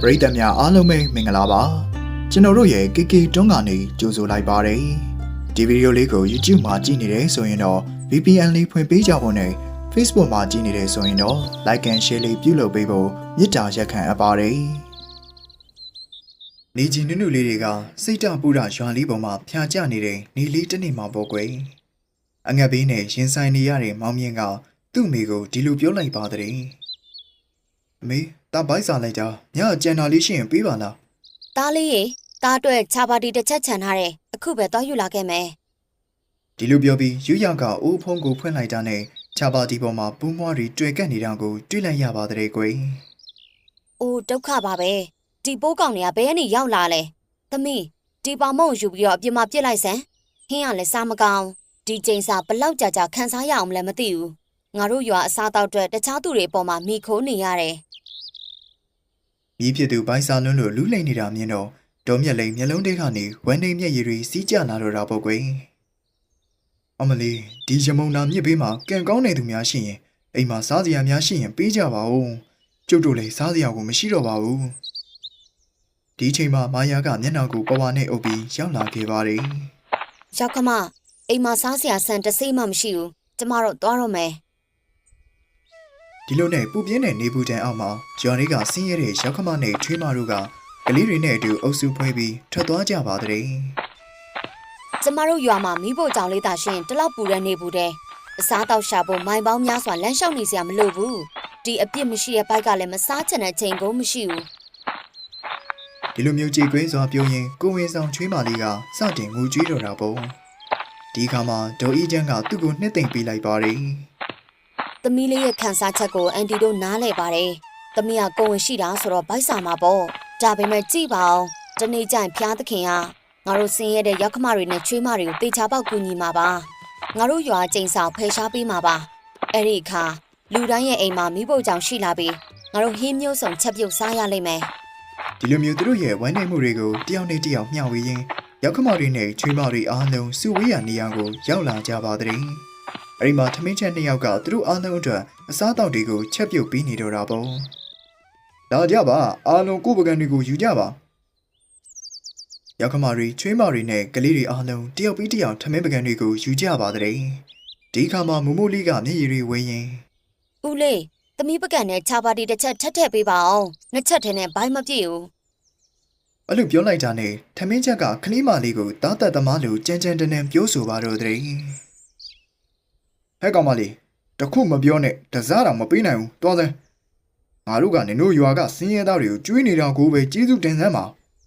ပရိသတ်များအားလုံးပဲမင်္ဂလာပါကျွန်တော်တို့ရဲ့ KK တွန်းကနေကြိုဆိုလိုက်ပါတယ်ဒီဗီဒီယိုလေးကို YouTube မှာကြည့်နေတယ်ဆိုရင်တော့ VPN လေးဖွင့်ပေးကြဖို့နဲ့ Facebook မှာကြည့်နေတယ်ဆိုရင်တော့ Like and Share လေးပြုလုပ်ပေးဖို့မေတ္တာရက်ခံအပ်ပါတယ်နေကြီးနုနုလေးတွေကစိတ်တပူတာရွာလေးပေါ်မှာဖြာကျနေတဲ့နေလေးတစ်နေ့မှပေါ့ကွယ်အငတ်ဘေးနဲ့ရင်ဆိုင်နေရတဲ့မောင်မြင့်ကသူ့မိကိုဒီလိုပြောလိုက်ပါတဲ့အ မေတာဘိုက်စာလိုက်တာညကျန်တာလေးရှိရင်ပေးပါလား။တားလေးရေတားအတွက်ခြာပါတီတစ်ချက်ခြံထားတယ်။အခုပဲသွားယူလာခဲ့မယ်ဒီလိုပြောပြီးယူရကအိုးဖုံးကိုဖွင့်လိုက်တာနဲ့ချာပါတီပေါ်မှာပူးမွားတွေတွေ့ကပ်နေတာကိုတွေ့လိုက်ရပါတဲ့ကွယ်။အိုးဒုက္ခပါပဲ။ဒီပိုးကောင်တွေကဘယ်ကနေရောက်လာလဲ။သမီးဒီပေါင်မုံယူပြီးတော့အပြင်မှာပြစ်လိုက်စမ်း။ဟင်းကလည်းစားမကောင်း။ဒီချိန်စာဘလောက်ကြာကြာခန်းစားရအောင်လည်းမသိဘူး။ငါတို့ရွာအစားတောက်အတွက်တခြားသူတွေအပေါ်မှာမိခိုးနေရတယ် မြည်ဖြစ်သူဘိုက်စာလွန်းလို့လူးလိမ့်နေတာမြင်တော့ဒေါ်မြက်လိန်မျက်လုံးထဲကနေဝမ်းနေမျက်ရည်တွေစီးကျလာတော့တာပေါ့ကွယ်အမလီဒီရမုံနာမြစ်ဘေးမှာကံကောင်းနေသူများရှိရင်အိမ်မှာစားစရာများရှိရင်ပေးကြပါဦးကျုပ်တို့လည်းစားစရာကိုမရှိတော့ပါဘူးဒီချိန်မှာမာယာကမျက်နှာကိုပဝါနဲ့အုပ်ပြီးရောက်လာခဲ့ပါတယ်။ရောက်ခမအိမ်မှာစားစရာဆန်တစ်စိမ့်မှမရှိဘူး။ကျမတို့သွားတော့မယ် ဒီလိုနဲ့ပူပြင်းတဲ့နေပူတန်အောက်မှာဂျွန်လေးကဆင်းရဲတဲ့ရောက်ခမနဲ့ထွေးမတို့ကကလေးတွေနဲ့အတူအုပ်စုဖွဲပြီးထွက်သွားကြပါတဲ့။ကျမတို့ရွာမှာမိဖို့ကြောင်လေးသာရှင်တလောက်ပူတဲ့နေဘူးတဲ့အစားတောက်ရှာဖို့မိုင်ပေါင်းများစွာလမ်းလျှောက်နေစရာမလိုဘူးဒီအပြစ်မရှိတဲ့ဘိုက်ကလည်းမစားချင်တဲ့ချိန်ကုန်မရှိဘူးဒီလိုမျိုးကြည်ကွင်းစွာပြောရင်ကိုဝင်ဆောင်ချွေးမလေးကစတင်ငူကြွေးတော့တာပေါ့ဒီခါမှာဒေါ်အီကျန်းကသူ့ကိုနှစ်သိမ့်ပေးလိုက်ပါတယ် သမီးလေးရဲ့ခံစားချက်ကိုအန်တီတို့နားလဲပါတယ်သမီးကကိုယ်ဝင်ရှိတာဆိုတော့ဗိုက်စာမှာပေါ့ဒါပေမဲ့ကြည့်ပါအောင်တနေ့ကျရင်ဖျားသခင်ကငါတို့ဆင်းရဲတဲ့ရောက်ခမတွေနဲ့ချွေးမတွေကိုတေချာပေါက်ကူညီမှာပါငါတို့ရွာကျိန်ဆောင်ဖယ်ရှားပေးမှာပါအဲ့ဒီအခါလူတိုင်းရဲ့အိမ်မှာမိဖို့ကြောင့်ရှိလာပြီးငါတို့ဟင်းမျိုးစုံချက်ပြုတ်စားရလိမ့်မယ်ဒီလိုမျိုးသူတို့ရဲ့ဝမ်းနည်းမှုတွေကိုတယောက်နဲ့တယောက်မျှဝေရင်းရောက်ခမတွေနဲ့ချွေးမတွေအားလုံးစုဝေးရနေရာကိုရောက်လာကြပါတဲ့ အဲ့ဒီမှာထမင်းချက်နှစ်ယောက်ကသူတို့အားလုံးအတွက်အစားအသောက်တွေကိုချက်ပြုတ်ပေးနေတော့တာပေါ့လာကြပါအားလုံးကိုယ်ပကံတွေကိုယူကြပါရောက်ခမတွေချွေးမတွေနဲ့ကလေးတွေအားလုံးတယောက်ပြီးတယောက်ထမင်းပကံတွေကိုယူကြပါတဲ့ဒီခါမှာမမိုးလေးကမျက်ရည်တွေဝေးရင်ဦးလေးသမီးပကံနဲ့ခြာပါတီတစ်ချက်ထက်ထည့်ပေးပါအောင်နှစ်ချက်ထဲနဲ့ဘိုင်းမပြည့်ဘူးအဲ့လိုပြောလိုက်တာနဲ့ထမင်းချက်ကခလေးမလေးကိုတားတက်သမားလိုကြမ်းကြမ်းတမ်းတမ်းပြောဆိုပါတော့တဲ့ ဟဲ့ကောင်မလေးတခုမပြောနဲ့တစားတော်မပေးနိုင်ဘူးတော်စမ်းငါတို့ကနင်တို့ရွာကစင်းရဲသားတွေကိုကျွေးနေတာကိုပဲကျေးဇူးတင်စမ်းပါ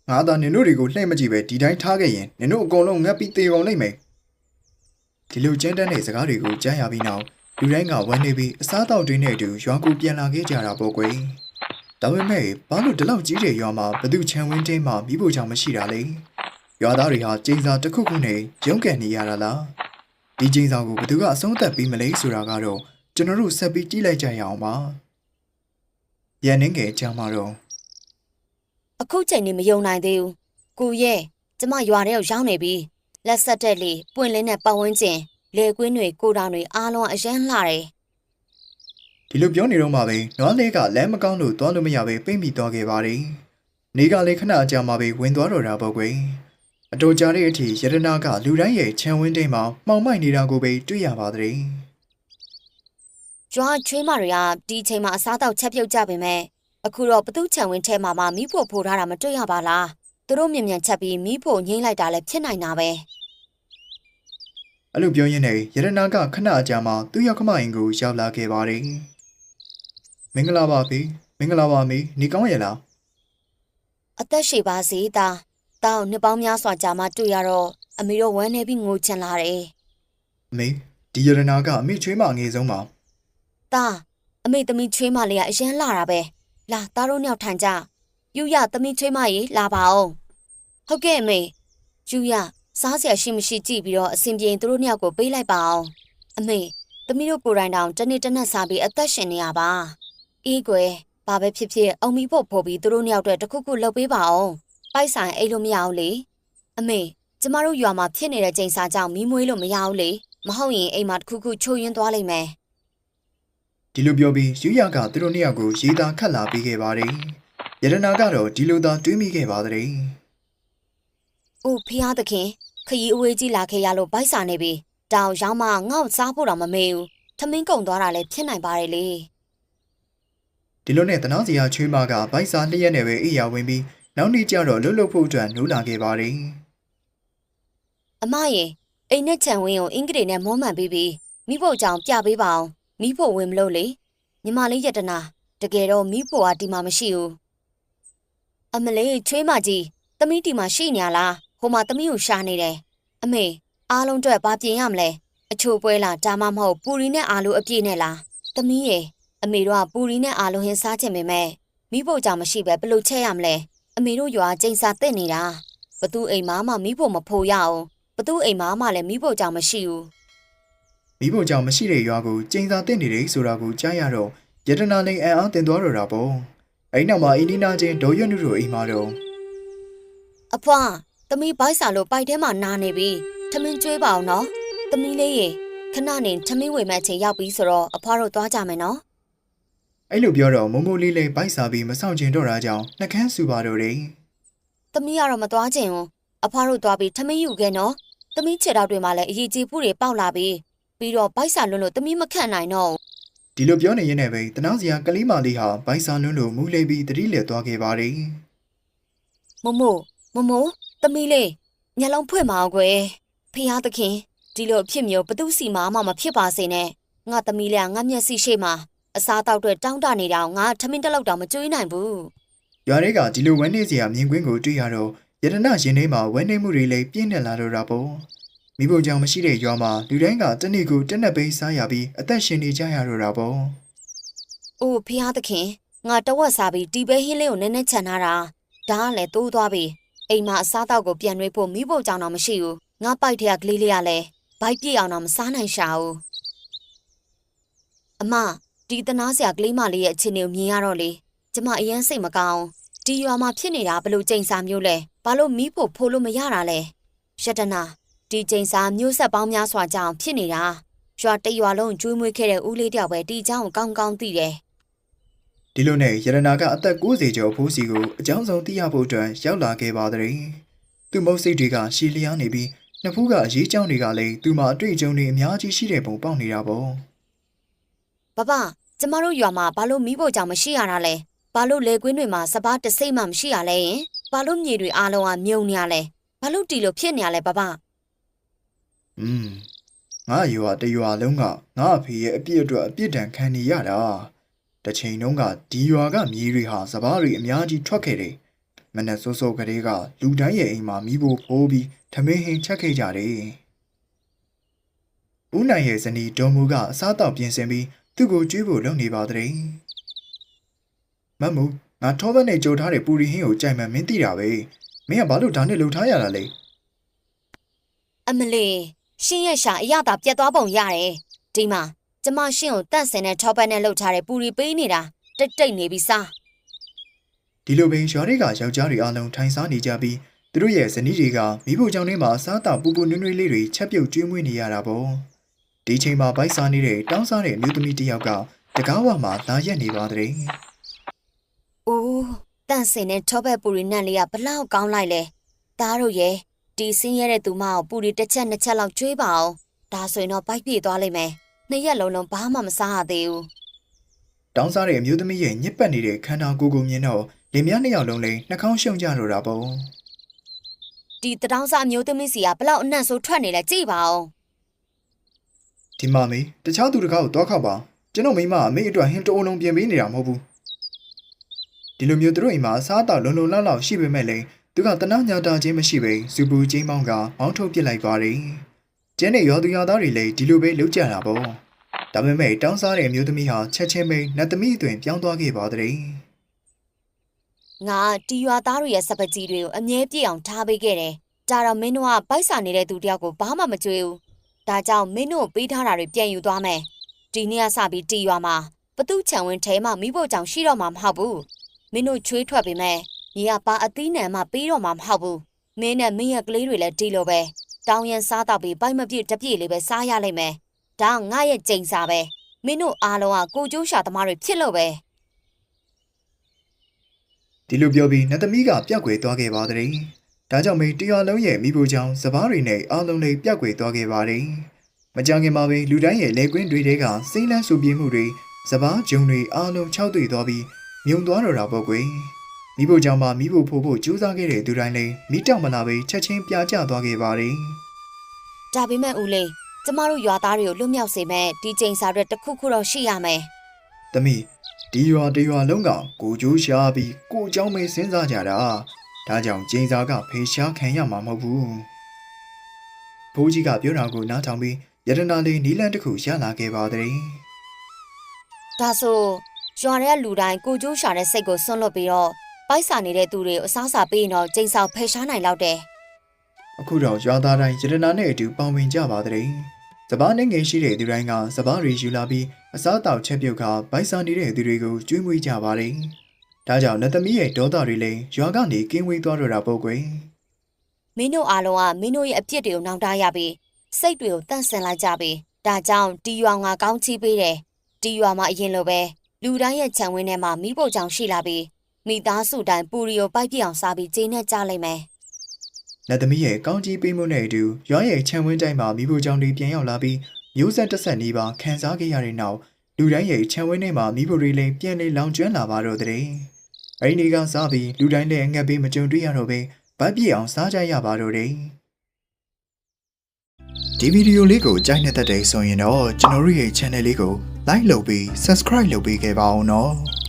ငါသာနင်တို့တွေကိုလှည့်မကြည့်ပဲဒီတိုင်းထားခဲ့ရင်နင်တို့အကုန်လုံးငတ်ပြီးတေကုန်လိမ့်မယ်ဒီလိုကြမ်းတမ်းတဲ့စကားတွေကိုကြားရပြီးနောက်လူတိုင်းကဝမ်းနေပြီးအစားအသောက်တွေနဲ့အတူရွာကိုပြန်လာခဲ့ကြတာပေါ့ကွယ်ဒါပေမဲ့ဘာလို့ဒီလောက်ကြီးတဲ့ရွာမှာဘသူချန်ဝင်းတင်းမှာမိဖို့ချောင်မရှိတာလဲရွာသားတွေဟာကျင်းစာတစ်ခုခုနဲ့ရုန်းကန်နေရတာလား ဒီကျင်းစာကိုဘသူကအဆုံးသတ်ပြီးမလဲဆိုတာကတော့ကျွန်တော်တို့ဆက်ပြီးကြည့်လိုက်ကြရအောင်ပါရန်နေငယ်ကြမှာတော့အခုချိန်နေမယုံနိုင်သေးဘူးကိုရဲ့ကျမရွာထဲကိုရောက်နေပြီလက်ဆက်တဲ့လေပွင့်လင်းတဲ့ပတ်ဝန်းကျင်လေကွင်းတွေကိုတောင်တွေအားလုံးအရန်လှတယ်ဒီလိုပြောနေတော့မှပဲနွားလေးကလမ်းမကောင်းလို့သွားလို့မရပဲပိတ်မိသွားခဲ့ပါတယ်နေကလည်းခဏအကြာမှပဲဝင်သွားတော့တာပေါ့ကွယ် အတော်ကြာတဲ့အထိယရနာကလူတိုင်းရဲ့ချန်ဝင်းတင်းမှာမှောင်မိုက်နေတာကိုပဲတွေ့ရပါတယ်ကျွားချွေးမတွေကဒီချိန်မှာအစားတောက်ချက်ပြုတ်ကြပေမဲ့အခုတော့ဘသူချံဝင်းထဲမှာမှမိဖို့ဖိုးထားတာမတွေ့ရပါလားသူတို့မြင်မြန်ချက်ပြီးမိဖို့ငိမ့်လိုက်တာလည်းဖြစ်နိုင်တာပဲအဲ့လိုပြောရင်းနဲ့ယရနာကခဏအကြာမှသူ့ရောက်ခမရင်ကိုရောက်လာခဲ့ပါတယ်။မင်္ဂလာပါဖေ။မင်္ဂလာပါမေ။နေကောင်းရဲ့လားအသက်ရှည်ပါစေတာ တောင်းနှစ်ပေါင်းများစွာကြာမှတွေ့ရတော့အမေတို့ဝမ်းနေပြီးငိုချင်လာတယ်။အမေဒီယရနာကအမေချွေးမအငယ်ဆုံးပါ။တာအမေသမီးချွေးမလေးကအရန်လာတာပဲ။လာသားတို့နှစ်ယောက်ထိုင်ကြ။ယူရသမီးချွေးမရေလာပါအောင်။ဟုတ်ကဲ့အမေ။ယူရစားစရာရှိမရှိကြည့်ပြီးတော့အဆင်ပြေရင်သူတို့နှစ်ယောက်ကိုပေးလိုက်ပါအောင်။အမေသမီးတို့ကိုယ်တိုင်တောင်တစ်နေ့တစ်နက်စားပြီးအသက်ရှင်နေရပါ။အေးကွယ်ဘာပဲဖြစ်ဖြစ်အုံမီဖို့ဖို့ပြီးသူတို့နှစ်ယောက်အတွက်တစ်ခုခုလုပ်ပေးပါအောင်။ ပိုက်ဆိုင်အိတ်လို့မရအောင်လေ။အမေကျမတို့ရွာမှာဖြစ်နေတဲ့ချိန်စာကြောင့်မီးမွေးလို့မရဘူးလေ။မဟုတ်ရင်အိမ်မှာတစ်ခုခုချိုးယွင်းသွားလိမ့်မယ်။။ဒီလိုပြောပြီးယူရကသူတို့နှစ်ယောက်ကိုရေးသားခတ်လာပေးခဲ့ပါတယ်ယတနာကတော့ဒီလိုသာတွေးမိခဲ့ပါတဲ့။အိုဖျားသခင်ခရီးအဝေးကြီးလာခဲ့ရလို့ဗိုက်စာနေပြီ။တောင်ရောက်မှငါ့ကိုစားဖို့တော့မမေ့ဘူး။ထမင်းကုံသွားတာလည်းဖြစ်နိုင်ပါတယ်လေဒီလိုနဲ့တနာစီယာချွေးမကဗိုက်စာလျက်နဲ့ပဲအိယာဝင်ပြီး နောက်နေ့ကျတော့လှုပ်လှုပ်ဖို့အတွက်နိုးလာခဲ့ပါတယ်။အမရေအိမ်နဲ့ခြံဝင်းကိုအင်္ဂလိပ်နဲ့မောမှန်ပြီးပြီးမိဖို့ကြောင့်ပြပေးပါအောင်။မိဖို့ဝင်မလို့လေ။ညီမလေးယတနာတကယ်တော့မိဖို့ကဒီမှာမရှိဘူး။အမလေးချွေးမကြီးသမီးဒီမှာရှိနေရလား။ဟိုမှာသမီးကိုရှာနေတယ်။အမေအားလုံးအတွက်ဘာပြင်ရမလဲ။အချို့ပွဲလားဒါမှမဟုတ်ပူရီနဲ့အာလူအပြည့်နဲ့လား။သမီးရေအမေတို့ကပူရီနဲ့အာလူဟင်းစားချင်ပေမဲ့မိဖို့ကြောင့်မရှိပဲဘယ်လိုချက်ရမလဲ။ အမေတို့ရွာကျိန်စာတက်နေတာ။ဘသူအိမ်မားမှမိဖို့မဖို့ရအောင်ဘသူအိမ်မားမှလည်းမိဖို့ကြောင့်မရှိဘူးမိဖို့ကြောင့်မရှိတဲ့ရွာကိုကျင်းစာတင်နေတယ်ဆိုတာကိုကြားရတော့ယတနာလည်းအံ့အားတင်သွားတော့တာပေါ့အဲ့နောက်မှာအင်းနီနာချင်းဒေါ်ရွတ်နုတို့အိမ်မှာတော့အဖွားသမီးဘိုက်စာလို့ပိုက်ထဲမှာနာနေပြီထမင်းကျွေးပါအောင်နော်သမီးလေးရေခဏနေထမင်းဝေမဲ့အချိန်ရောက်ပြီဆိုတော့အဖွားတို့သွားကြမယ်နော် အဲ့လိုပြောတော့မမိုလေးလေးဗိုက်စာပြီးမဆောင်ကျင်တော့တာကြောင့်နှကန်းစူပါတော့တယ်သမီးကတော့မသွားချင်ဘူးအဖွားတို့သွားပြီးထမင်းယူခဲ့နော်သမီးခြေထောက်တွေမှာလည်းအရေးကြီးဖို့တွေပေါက်လာပြီပြီးတော့ဘိုက်စာလွန်းလို့သမီးမခန့်နိုင်တော့ဘူးဒီလိုပြောနေရင်လည်းပဲတနာစီယာကလေးမလေးဟာဗိုက်စာလွန်းလို့မူးလေးပြီးတတိလက်သွားခဲ့ပါတယ်မမို့မမို့သမီးလေးညလုံးဖွင့်မအောင်ကွယ်ဖះသခင်ဒီလိုအဖြစ်မျိုးဘသူစီမာမှမဖြစ်ပါစေနဲ့ငါသမီးလေးကငါမျက်စိရှိမှ အစားတောက်တွေတောင်းတနေတောင်ငါထမင်းတစ်လောက်တောင်မကျွေးနိုင်ဘူးရွာတွေကဒီလိုဝမ်းနေစရာမြင်ကွင်းကိုတွေ့ရတော့ယတနာရင်ထဲမှာဝမ်းနေမှုတွေလည်းပြင်းနေလာတော့တာပေါ့မိဖို့ကြောင့်မရှိတဲ့ရွာမှာလူတိုင်းကတနေ့ကိုတက်နက်ပိန်းစားရပြီးအသက်ရှင်နေကြရတော့တာပေါ့။အိုဖះသခင်ငါတဝက်စားပြီးဒီပဲဟင်းလေးကိုနည်းနည်းခြံထားတာဒါကလည်းတိုးသွားပြီအိမ်မှာအစားတောက်ကိုပြန်ရွေးဖို့မိဖို့ကြောင့်တော့မရှိဘူးငါပိုက်ထက်ကလေးလေးကလည်းဘိုက်ပြည့်အောင်တော့မစားနိုင်ရှာဘူးအမ ဒီတနာစရာကလေးမလေးရဲ့အခြေအနေကိုမြင်ရတော့လေကျမအရင်စိတ်မကောင်းဒီရွာမှာဖြစ်နေတာဘလို့ကြိမ်စာမျိုးလဲဘာလို့မိဖို့ဖိုးလို့မရတာလဲရတနာဒီကြိမ်စာမျိုးဆက်ပေါင်းများစွာကြောင့်ဖြစ်နေတာရွာတရွာလုံးကျွေးမွေးခဲ့တဲ့ဦးလေးတယောက်ပဲဒီเจ้าကိုကောင်းကောင်းသိတယ် ဒီလိုနဲ့ယရနာကအသက်60ကျော်ဖိုးစီကိုအကြောင်းဆုံးသိရဖို့အတွက်ရောက်လာခဲ့ပါတဲ့သူမုတ်စိတ်တွေကရှည်လျားနေပြီးနှစ်ဖူးကအရေးကြောင်းတွေကလည်းသူ့မှာအတွေ့အကြုံတွေအများကြီးရှိတဲ့ပုံပေါက်နေတာပေါ့ ဘဘကျမတို့ရွာမှာဘာလို့မိဖို့ကြောင့်မရှိရတာလဲဘာလို့လေကွင်းတွေမှာစပားတစ်စိမ့်မှမရှိရလဲယင်ဘာလို့မြေတွေအားလုံးကမြုံနေရလဲဘာလို့တီလို့ဖြစ်နေရလဲဘဘอืมငါရွာတရွာလုံးကငါအဖေရဲ့အပြစ်အတွက်အပြစ်ဒဏ်ခံနေရတာတစ်ချိန်လုံးကဒီရွာကမြေတွေဟာစပားတွေအများကြီးထွက်ခဲ့တယ်မနက်စောစောကလေးကလူတိုင်းရဲ့အိမ်မှာမိဖို့ဖိုးပြီးထမင်းဟင်းချက်ခဲ့ကြတယ်ဦးနိုင်ရဲ့ဇနီးဒေါ်မူကအစားအသောက်ပြင်ဆင်ပြီး သူ့ကိုကျွေးဖို့လုပ်နေပါတဲ့မမူငါထောဘက်နဲ့ကြိုထားတဲ့ပူရီဟင်းကိုကြိုင်မှန်မင်းသိတာပဲမင်းကဘာလို့ဒါနဲ့လှုပ်ထားရတာလဲအမလီရှင်းရဲ့ရှာအရသာပြတ်သွားပုံရတယ်ဒီမှာကျမရှင်းကိုတန့်စင်တဲ့ထောပတ်နဲ့လှုပ်ထားတဲ့ပူရီပေးနေတာတိတ်တိတ်နေပြီစားဒီလိုပင်ရွာတွေကယောက်ျားတွေအလုံးထိုင်စားနေကြပြီးသူတို့ရဲ့ဇနီးတွေကမိဖို့ကြောင့်ထဲမှာစားတာပူပူနွေ့နွေ့လေးတွေချက်ပြုတ်ကျွေးမွေးနေရတာပေါ့ ဒီချိန်မှာဘိုက်စားနေတဲ့တောင်းစားတဲ့အမျိုးသမီးတစ်ယောက်ကတကားဝမှာလာရက်နေပါတဲ့အိုးတန့်စင်တဲ့ထောပတ်ပူရီနန့်လေးကဘလောက်ကောင်းလိုက်လဲသားတို့ရဲ့ဒီစင်းရဲတဲ့သူမကိုပူရီတစ်ချက်နှစ်ချက်လောက်ကျွေးပါအောင်ဒါဆိုရင်တော့ဘိုက်ပြေသွားလိမ့်မယ်နှစ်ရက်လုံးလုံးဘာမှမစားရသေးဘူးတောင်းစားတဲ့အမျိုးသမီးရဲ့ညစ်ပတ်နေတဲ့ခန္ဓာကိုယ်ကိုမြင်တော့လင်မယားနှစ်ယောက်လုံးလည်းနှာခေါင်းရှုံကြတော့တာပေါ့ဒီတတောင်းစားမျိုးသမီးစီကဘလောက်အနံ့ဆိုထွက်နေလဲကြည့်ပါဦး ဒီမှာမေတခြားသူတကားကိုတွားခောက်ပါကျွန်တော်မိမအမေအတွက်ဟင်းတအိုးလုံးပြင်ပေးနေတာမဟုတ်ဘူးဒီလိုမျိုးသူတို့အိမ်မှာအစားအသောက်လုံလုံလောက်လောက်ရှိပေမဲ့လည်းသူကတနာညာတာချင်းမရှိပဲစူပူချင်းမောင်းကမောင်းထုတ်ပစ်လိုက်သွားတယ်ကျင်းတဲ့ရောသူရောသားတွေလည်းဒီလိုပဲလုပ်ကြတာပေါ့ဒါပေမဲ့တောင်းစားတဲ့အမျိုးသမီးဟာချက်ချင်းပဲနတ်သမီးအသွင်ပြောင်းသွားခဲ့ပါတဲ့ငါတီရွာသားတွေရဲ့စပကြီးတွေကိုအမြဲပြည့်အောင်ထားပေးခဲ့တယ်ဒါတော့မင်းတို့ကပိုက်ဆာနေတဲ့သူတယောက်ကိုဘာမှမကြွေးဘူး ဒါကြောင့်မင်းတို့ကိုပေးထားတာတွေပြန်ယူသွားမယ်ဒီနေ့ကစပြီးတီရွာမှာဘသူချံဝင်ထဲမှာမိဖို့ကြောင့်ရှိတော့မှာမဟုတ်ဘူးမင်းတို့ချွေးထွက်ပေးမယ်ညီကပါအသီးနံမှပေးတော့မှာမဟုတ်ဘူးမင်းနဲ့မင်းရဲ့ကလေးတွေလည်းဒီလိုပဲတောင်းရန်စားတော့ပြီးပိုက်မပြည့်တပြည့်လေးပဲစားရလိမ့်မယ်ဒါကငါရဲ့ကြိမ်စာပဲမင်းတို့အားလုံးကကိုကျိုးရှာသမားတွေဖြစ်လို့ပဲဒီလိုပြောပြီးနတ်သမီးကပြက်ကွယ်သွားခဲ့ပါတဲ့ ဒါကြောင့်မေတရွာလုံးရဲ့မိဖို့ကြောင့်စပားတွေနဲ့အားလုံးလေးပြက်ကွယ်သွားခဲ့ပါတယ်မကြခင်မှာပဲလူတိုင်းရဲ့လက်ကွင်းတွေထဲကစိမ့်လန်းဆူပြေးမှုတွေစပားဂျုံတွေအားလုံးခြောက်သွေ့သွားပြီးမြုံသွားတော့တာပေါ့ကွယ်မိဖို့ကြောင့်မှမိဖို့ဖို့ဖို့ကြိုးစားခဲ့တဲ့သူတိုင်းလည်းမိတောက်မလာပဲချက်ချင်းပြာကျသွားခဲ့ပါတယ် ဒါပေမဲ့ဦးလေးကျမတို့ရွာသားတွေကိုလွတ်မြောက်စေမဲ့ဒီချိန်စာအတွက်တစ်ခုခုတော့ရှိရမယ် ။သမီးဒီရွာတရွာလုံးကကိုကျိုးရှားပြီးကိုအเจ้าမေးစဉ်းစားကြတာ။ ဒါကြောင့်ကျင်းစာကဖေရှားခံရမှာမဟုတ်ဘူး။ဘိုးကြီးကပြောတာကိုနားထောင်ပြီးယတနာလေးနီးလန်းတစ်ခုရလာခဲ့ပါသည်ဒါဆိုရွာထဲကလူတိုင်းကိုကျိုးရှာတဲ့စိတ်ကိုစွန့်လွတ်ပြီးတော့ပိုက်စာနေတဲ့သူတွေကိုအစားအစာပေးရင်တော့ချိန်စာဖယ်ရှားနိုင်တော့တယ်။အခုတော့ရွာသားတိုင်းယတနာနဲ့အတူပေါင်ဝင်ကြပါသည်။စပားနဲ့ငယ်ရှိတဲ့သူတိုင်းကစပားတွေယူလာပြီးအစားတောက်ချက်ပြုတ်ကဗိုက်ဆာနေတဲ့သူတွေကိုကျွေးမွေးကြပါတယ်။ ဒါကြောင့်နတ်သမီးရဲ့ဒေါသတွေလည်းရွာကနေကင်းဝေးသွားတော့တာပေါ့ကွယ်။မင်းတို့အားလုံးကမင်းတို့ရဲ့အပြစ်တွေကိုနှောင့်တရပြီးစိတ်တွေကိုတန့်စင်လိုက်ကြပြီးဒါကြောင့်ဒီရွာငါကောင်းချီးပေးတယ်ဒီရွာမှာအရင်လိုပဲလူတိုင်းရဲ့ခြံဝင်းထဲမှာမိဖို့ကြောင့်ရှိလာပြီးမိသားစုတိုင်းပူရီကိုပိုက်ပြစ်အောင်စားပြီးကျင်းနဲ့ကြလိုက်မယ်နတ်သမီးရဲ့ကောင်းကြီးပေးမှုနဲ့အတူရွာရဲ့ခြံဝင်းတိုင်းမှာမိဖို့ကြောင့်တွေပြန်ရောက်လာပြီးမျိုးဆက်တစ်ဆက်နီးပါခန်းစားခဲ့ရတဲ့နောက်လူတိုင်းရဲ့ခြံဝင်းထဲမှာမိဖို့တွေလည်းပြန်လေလောင်ကျွမ်းလာပါတော့တဲ့။ အဲဒီနေ့ကစားပြီးလူတိုင်းလည်းအငတ်ပေးမကြုံတွေ့ရတော့ပဲဗတ်ပြည့်အောင်စားကြရပါတော့တဲ့။ဒီဗီဒီယိုလေးကိုကြိုက်နေတဲ့တဲ့ဆိုရင်တော့ကျွန်တော်တို့ရဲ့ channel လေးကို like လုပ်ပြီး subscribe လုပ်ပေးခဲ့ပါအောင်နော်။